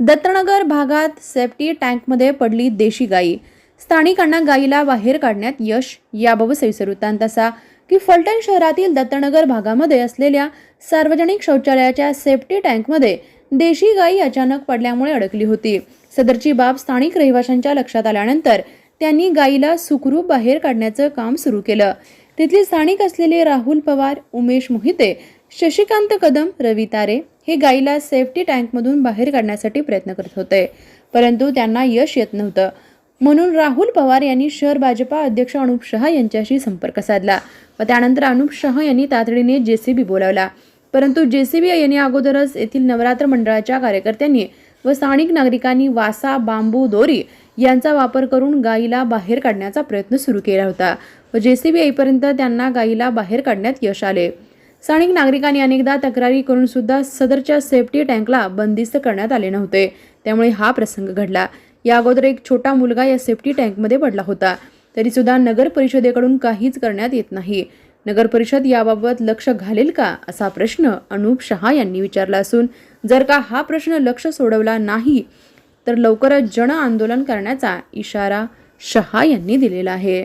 दत्तनगर भागात सेफ्टी टँकमध्ये पडली देशी गाई स्थानिकांना गायीला बाहेर काढण्यात यश याबाबत सविस्तर वृत्तांत असा की फलटण शहरातील दत्तनगर भागामध्ये असलेल्या सार्वजनिक शौचालयाच्या सेफ्टी टँकमध्ये देशी गाई अचानक पडल्यामुळे अडकली होती. सदरची बाब स्थानिक रहिवाशांच्या लक्षात आल्यानंतर त्यांनी गायीला सुखरूप बाहेर काढण्याचं काम सुरू केलं. तिथली स्थानिक असलेले राहुल पवार उमेश मोहिते शशिकांत कदम रवी तारे हे गाईला सेफ्टी टँकमधून बाहेर काढण्यासाठी प्रयत्न करत होते. परंतु त्यांना यश येत नव्हतं. म्हणून राहुल पवार यांनी शहर भाजपा अध्यक्ष अनुप शहा यांच्याशी संपर्क साधला व त्यानंतर अनुप शहा यांनी तातडीने जेसीबी बोलावला. परंतु जेसीबी यांनी अगोदरच येथील नवरात्र मंडळाच्या कार्यकर्त्यांनी व स्थानिक नागरिकांनी वासा बांबू दोरी यांचा वापर करून गाईला बाहेर काढण्याचा प्रयत्न सुरू केला होता व जेसीबी येईपर्यंत त्यांना गाईला बाहेर काढण्यात यश आले. स्थानिक नागरिकांनी अनेकदा तक्रारी करून सुद्धा सदरच्या सेफ्टी टँकला बंदिस्त करण्यात आले नव्हते. त्यामुळे हा प्रसंग घडला. या अगोदर एक छोटा मुलगा या सेफ्टी टँकमध्ये पडला होता. तरी सुद्धा नगर परिषदेकडून काहीच करण्यात येत नाही. नगर परिषद याबाबत लक्ष घालेल का? असा प्रश्न अनुप शहा यांनी विचारला असून जर का हा प्रश्न लक्ष सोडवला नाही तर लवकरच जन आंदोलन करण्याचा इशारा शहा यांनी दिलेला आहे.